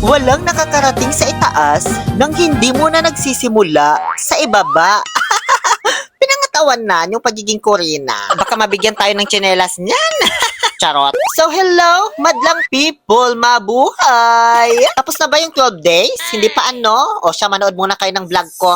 Walang nakakarating sa itaas nang hindi mo na nagsisimula sa ibaba. Pinangatawan na yung pagiging Corina. Baka mabigyan tayo ng tsinelas niyan. Charot. So hello, madlang people, mabuhay! Tapos na ba yung 12 days? Hindi pa ano? O siya, manood muna kayo ng vlog ko.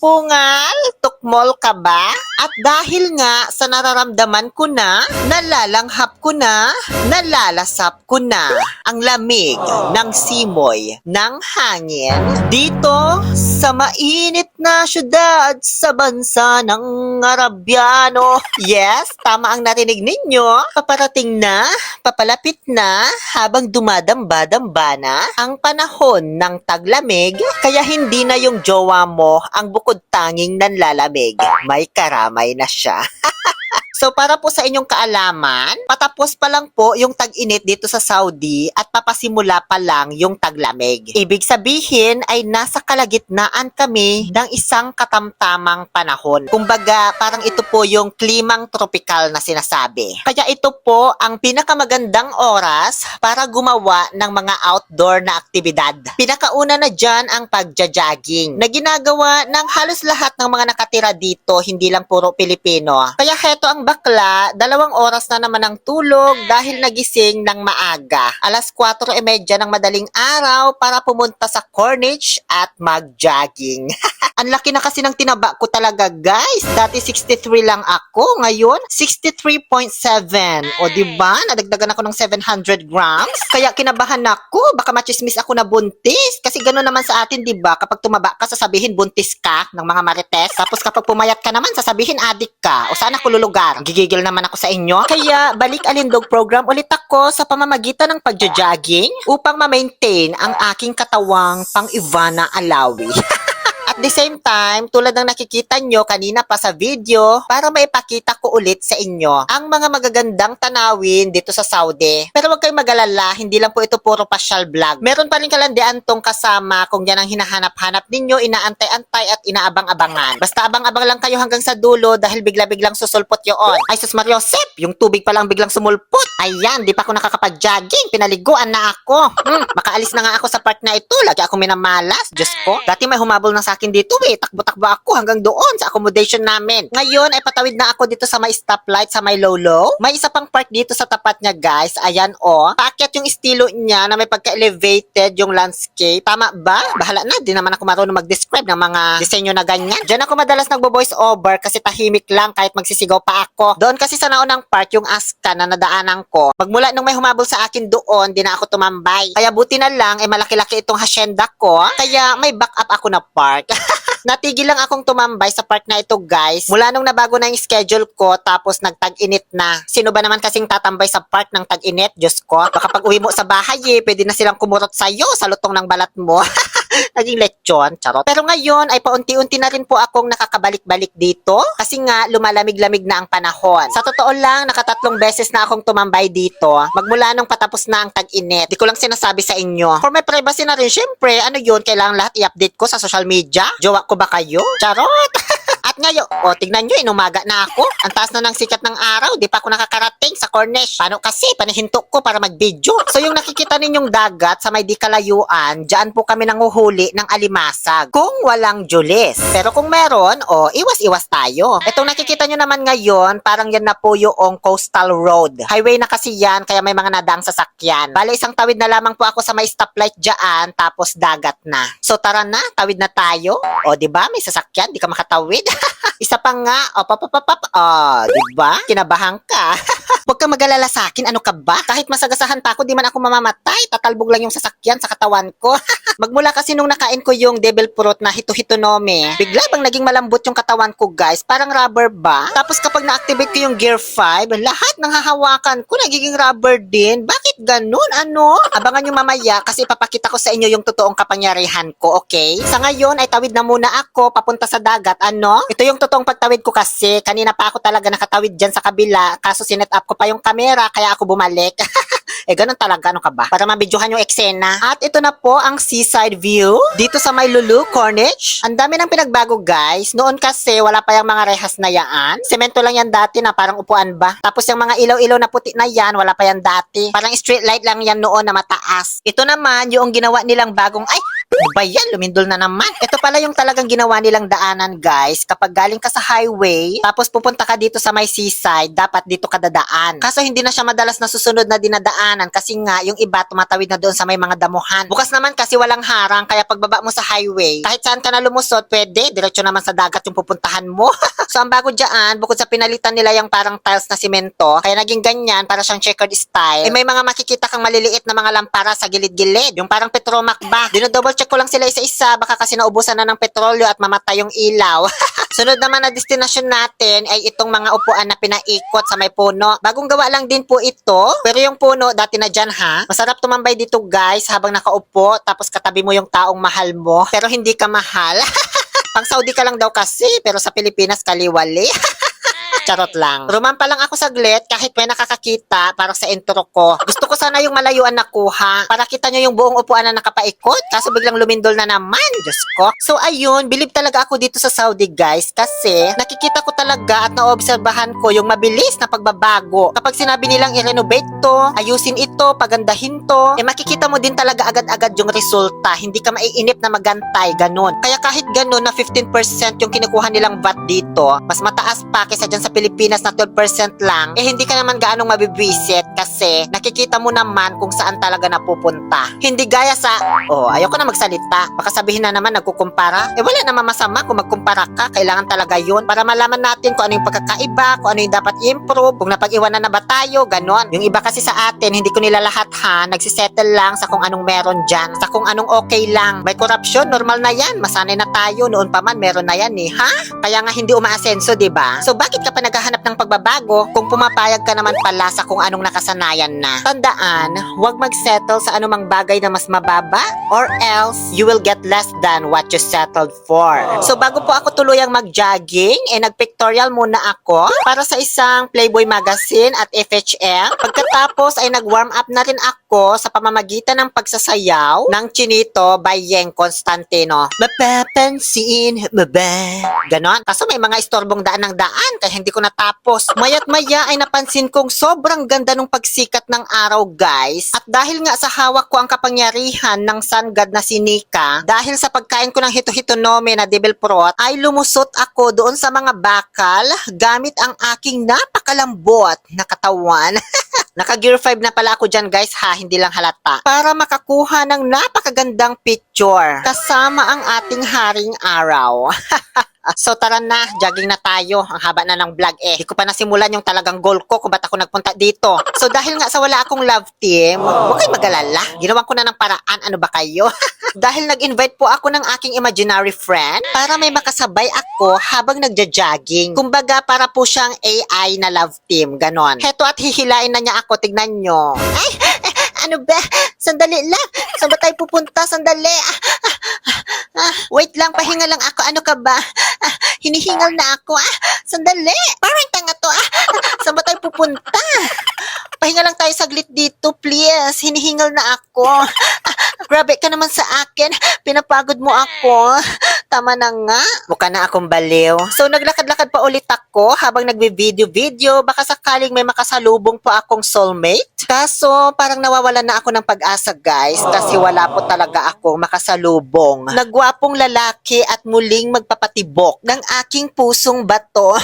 Dipungal! Tukmol ka ba? At dahil nga sa nararamdaman ko na, nalalanghap ko na, nalalasap ko na ang lamig ng simoy ng hangin dito sa mainit na syudad sa bansa ng Arabiano. Yes, tama ang narinig ninyo. Paparating na, papalapit na habang dumadamba-damba na ang panahon ng taglamig kaya hindi na yung jowa mo ang bukod tanging nanlalamig. May karamay na siya. So para po sa inyong kaalaman, patapos pa lang po yung tag-init dito sa Saudi at papasimula pa lang yung taglamig. Ibig sabihin ay nasa kalagitnaan kami ng isang katamtamang panahon. Kumbaga, parang ito po yung klimang tropical na sinasabi. Kaya ito po ang pinakamagandang oras para gumawa ng mga outdoor na aktibidad. Pinakauna na dyan ang pagja-jogging na ginagawa ng halos lahat ng mga nakatira dito, hindi lang puro Pilipino. Kaya heto ang bakla, dalawang oras na naman ang tulog dahil nagising ng maaga. Alas 4.30 ng madaling araw para pumunta sa Corniche at mag-jogging. ang laki na kasi ng tinaba ko talaga guys. Dati 63 lang ako, ngayon 63.7. O di ba? Nadagdagan ako ng 700 grams. Kaya kinabahan ako, baka machismis ako na buntis. Kasi gano'n naman sa atin, di ba? Kapag tumaba ka, sasabihin buntis ka ng mga marites. Tapos kapag pumayat ka naman, sasabihin adik ka. O saan ako lulugar? Gigigil naman ako sa inyo. Kaya balik alindog program ulit ako sa pamamagitan ng pagja-jogging upang ma-maintain ang aking katawang pang Ivana Alawi. At the same time, tulad ng nakikita nyo kanina pa sa video, para maipakita ko ulit sa inyo ang mga magagandang tanawin dito sa Saudi. Pero huwag kayong magalala, hindi lang po ito puro pasyal vlog. Meron pa rin kalandian tong kasama kung yan ang hinahanap-hanap ninyo, inaantay-antay at inaabang-abangan. Basta abang-abang lang kayo hanggang sa dulo dahil bigla-biglang susulpot yun. Ay sus Mariosep, yung tubig pa lang biglang sumulpot. Ayan, di pa ako nakakapag-jogging, pinaliguan na ako. Hmm, makaalis na nga ako sa part na ito, lagi ako minamalas. Diyos ko, dati may humabol na sa akin dito eh. Takbo-takbo ako hanggang doon sa accommodation namin. Ngayon ay patawid na ako dito sa may stoplight sa may lolo. May isa pang park dito sa tapat niya guys. Ayan o. Oh. Paakyat yung estilo niya na may pagka-elevated yung landscape. Tama ba? Bahala na. Di naman ako marunong mag-describe ng mga disenyo na ganyan. Diyan ako madalas nagbo-voice over kasi tahimik lang kahit magsisigaw pa ako. Doon kasi sa naunang park yung aska na nadaanan ko. Magmula nung may humabol sa akin doon, di na ako tumambay. Kaya buti na lang, eh malaki-laki itong hasyenda ko. Kaya may backup ako na park. Natigil lang akong tumambay sa park na ito guys. Mula nung nabago na yung schedule ko tapos nagtag-init na. Sino ba naman kasing tatambay sa park ng tag-init? Diyos ko. Baka pag uwi mo sa bahay eh, pwede na silang kumurot sa'yo sa lutong ng balat mo. Naging lechon, charot. Pero ngayon ay paunti-unti na rin po akong nakakabalik-balik dito kasi nga lumalamig-lamig na ang panahon. Sa totoo lang, nakatatlong beses na akong tumambay dito magmula nung patapos na ang tag-init. Di ko lang sinasabi sa inyo. For my privacy na rin, syempre, ano yun, kailangan lahat i-update ko sa social media. Jowa ko ba kayo? Charot! At ngayon, o tignan nyo, inumaga na ako. Ang taas na ng sikat ng araw, di pa ako nakakarating sa Cornish. Paano kasi, panihinto ko para mag-video. So yung nakikita ninyong dagat sa may di kalayuan, dyan po kami nanguhuli ng alimasag. Kung walang julis. Pero kung meron, o iwas-iwas tayo. Itong nakikita nyo naman ngayon, parang yan na po yung coastal road. Highway na kasi yan, kaya may mga nadaang sasakyan. Bale, isang tawid na lamang po ako sa may stoplight dyan, tapos dagat na. So tara na, tawid na tayo. O di ba may sasakyan, di ka makatawid. Isa pa nga, o papapapap, o, di ba? Kinabahan ka. Huwag kang mag-alala sa akin, ano ka ba? Kahit masagasahan pa ako, di man ako mamamatay. Tatalbog lang yung sasakyan sa katawan ko. Magmula kasi nung nakain ko yung devil fruit na hito-hitonome, bigla bang naging malambot yung katawan ko guys, parang rubber ba? Tapos kapag na-activate ko yung gear 5, lahat ng hahawakan ko nagiging rubber din. Bakit ganun? Ano? Abangan nyo mamaya kasi ipapakita ko sa inyo yung totoong kapangyarihan ko, okay? Sa ngayon ay tawid na muna ako papunta sa dagat, ano? Ito yung totoong pagtawid ko kasi kanina pa ako talaga nakatawid dyan sa kabila kaso sinet up up ko pa yung camera, kaya ako bumalik. Eh, ganun talaga, ano ka ba? Para mabidyohan yung eksena. At ito na po ang seaside view. Dito sa may Lulu, Corniche. Ang dami ng pinagbago, guys. Noon kasi, wala pa yung mga rehas na yaan. Semento lang yan dati na parang upuan ba. Tapos yung mga ilaw-ilaw na puti na yan, wala pa yan dati. Parang street light lang yan noon na mataas. Ito naman, yung ginawa nilang bagong, ay, ano ba yan? Lumindol na naman. Ito pala yung talagang ginawa nilang daanan, guys. Kapag galing ka sa highway, tapos pupunta ka dito sa may seaside, dapat dito ka dadaan. Kaso hindi na siya madalas nasusunod na dinadaanan kasi nga yung iba tumatawid na doon sa may mga damuhan. Bukas naman kasi walang harang, kaya pagbaba mo sa highway, kahit saan ka na lumusot, pwede. Diretso naman sa dagat yung pupuntahan mo. so ang bago dyan, bukod sa pinalitan nila yung parang tiles na simento, kaya naging ganyan, para siyang checkered style, eh may mga makikita kang maliliit na mga lampara sa gilid-gilid. Yung parang petromac ba? Dinodouble check ko lang sila isa-isa, baka kasi naubusan na ng petrolyo at mamatay yung ilaw. Sunod naman na destinasyon natin ay itong mga upuan na pinaikot sa may puno. Bagong gawa lang din po ito, pero yung puno dati na dyan ha. Masarap tumambay dito guys habang nakaupo tapos katabi mo yung taong mahal mo pero hindi ka mahal. Pang Saudi ka lang daw kasi pero sa Pilipinas kaliwali. Charot lang. Rumampa lang ako saglit kahit may nakakakita para sa intro ko. Gusto ko sana yung malayuan na kuha para kita nyo yung buong upuan na nakapaikot. Kaso biglang lumindol na naman. Diyos ko. So ayun, bilib talaga ako dito sa Saudi guys kasi nakikita ko talaga at naobserbahan ko yung mabilis na pagbabago. Kapag sinabi nilang i-renovate to, ayusin ito, pagandahin to, eh makikita mo din talaga agad-agad yung resulta. Hindi ka maiinip na magantay, ganun. Kaya kahit ganun na 15% yung kinukuha nilang VAT dito, mas mataas pa kaysa dyan sa Pilipinas na 12% lang, eh hindi ka naman gaanong mabibwisit kasi nakikita mo naman kung saan talaga napupunta. Hindi gaya sa, oh, ayoko na magsalita. Baka sabihin na naman nagkukumpara. Eh wala naman masama kung magkumpara ka. Kailangan talaga yun para malaman natin kung ano yung pagkakaiba, kung ano yung dapat i-improve, kung napag-iwanan na ba tayo, ganon. Yung iba kasi sa atin, hindi ko nila lahat ha, nagsisettle lang sa kung anong meron dyan, sa kung anong okay lang. May korupsyon, normal na yan. Masanay na tayo. Noon pa man, meron na yan eh. Ha? Kaya nga hindi umaasenso, di ba? So bakit ka pa naghahanap ng pagbabago kung pumapayag ka naman pala sa kung anong nakasanayan na? Tandaan, huwag mag-settle sa anumang bagay na mas mababa or else you will get less than what you settled for. So bago po ako tuluyang mag-jogging, eh nag-pictorial muna ako para sa isang Playboy magazine at FHM. Pagkatapos ay nag-warm up na rin ako sa pamamagitan ng pagsasayaw ng Chinito by Yeng Constantino. Mapapansin mo ba? Ganon. Kaso may mga istorbong daan ng daan kaya hindi ko natapos. Mayat maya ay napansin kong sobrang ganda ng pagsikat ng araw guys. At dahil nga sa hawak ko ang kapangyarihan ng sun god na si Nika, dahil sa pagkain ko ng hito-hito nome na devil prot, ay lumusot ako doon sa mga bakal gamit ang aking napakalambot na katawan. Naka gear 5 na pala ako dyan guys ha, hindi lang halata. Para makakuha ng napakagandang picture kasama ang ating haring araw. So tara na, jogging na tayo. Ang haba na ng vlog eh. Di ko pa nasimulan yung talagang goal ko kung ba't ako nagpunta dito. So dahil nga sa wala akong love team, huwag kayo mag-alala. Ginawan ko na ng paraan. Ano ba kayo? dahil nag-invite po ako ng aking imaginary friend para may makasabay ako habang nagja-jogging. Kumbaga para po siyang AI na love team. Ganon. Heto at hihilain na niya ako. Tignan nyo. Ay, ano ba? Sandali lang. Saan ba tayo pupunta? Sandali. Ah, ah, ah, wait lang, pahinga lang ako. Ano ka ba? Ah, hinihingal na ako. Ah, sandali. Parang tanga to. Ah, ah, saan ba tayo pupunta? Pahinga lang tayo saglit dito, please. Hinihingal na ako. Ah, grabe ka naman sa akin. Pinapagod mo ako. Tama na nga. Mukha na akong baliw. So, naglakad-lakad pa ulit ako habang nagbe-video-video. Baka sakaling may makasalubong pa akong soulmate. Kaso, parang nawawalan na ako ng pag-asa, guys. Kasi wala po talaga akong makasalubong. Nagwapong lalaki at muling magpapatibok ng aking pusong bato.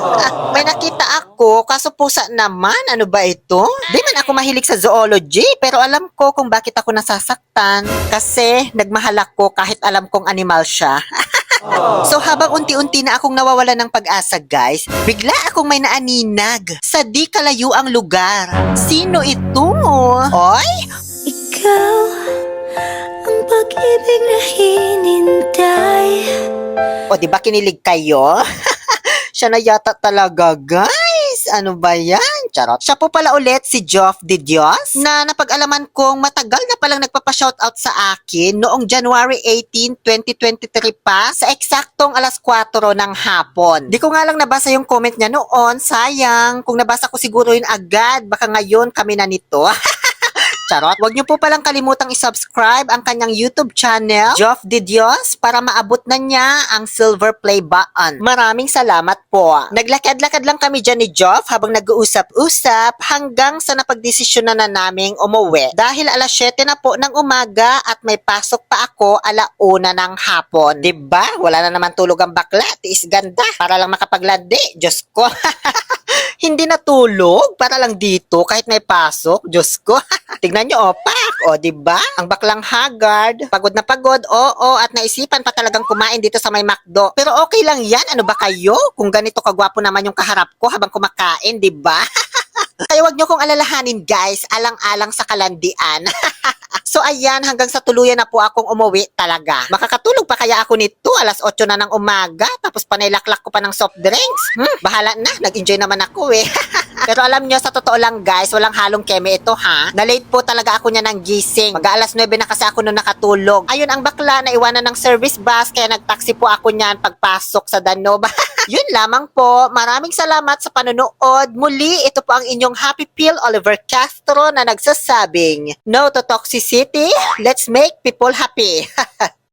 may nakita ako, kaso pusa naman. Ano ba ito? Di man ako mahilig sa zoology, pero alam ko kung bakit ako nasasaktan. Kasi nagmahal ako kahit alam kong animal siya. So habang unti-unti na akong nawawala ng pag-asa guys, bigla akong may naaninag sa di kalayo ang lugar. Sino ito? Oy? Ikaw ang pag-ibig na hinintay O di ba kinilig kayo? Siya na yata talaga guys. Ano ba yan? Charot. Siya po pala ulit si Joff de Dios na napag-alaman kong matagal na palang nagpapa-shoutout sa akin noong January 18, 2023 pa sa eksaktong alas 4 ng hapon. Di ko nga lang nabasa yung comment niya noon. Sayang. Kung nabasa ko siguro yun agad, baka ngayon kami na nito. Charot. Huwag niyo po palang kalimutang i-subscribe ang kanyang YouTube channel, Joff de Dios, para maabot na niya ang silver play button. Maraming salamat po. Naglakad-lakad lang kami dyan ni Joff habang nag-uusap-usap hanggang sa napagdesisyon na na naming umuwi. Dahil alas 7 na po ng umaga at may pasok pa ako alauna ng hapon. ba? Wala na naman tulog ang bakla. Tiis ganda. Para lang makapaglandi. Diyos ko. Hindi natulog para lang dito kahit may pasok. Diyos ko. Tignan nyo, opak. O, di ba? Ang baklang haggard. Pagod na pagod. Oo, at naisipan pa talagang kumain dito sa may McDo. Pero okay lang yan. Ano ba kayo? Kung ganito kagwapo naman yung kaharap ko habang kumakain, di ba? Kaya wag nyo kong alalahanin guys, alang-alang sa kalandian. so ayan, hanggang sa tuluyan na po akong umuwi talaga. Makakatulog pa kaya ako nito, alas 8 na ng umaga, tapos panaylaklak ko pa ng soft drinks. Hmm, bahala na, nag-enjoy naman ako eh. Pero alam nyo, sa totoo lang guys, walang halong keme ito ha. Na-late po talaga ako niya ng gising. Mag alas 9 na kasi ako nung nakatulog. Ayun ang bakla na iwanan ng service bus, kaya nagtaxi po ako niyan pagpasok sa Danube. Yun lamang po. Maraming salamat sa panonood. Muli, ito po ang inyong Happy Pill Oliver Castro na nagsasabing, No to toxicity, let's make people happy.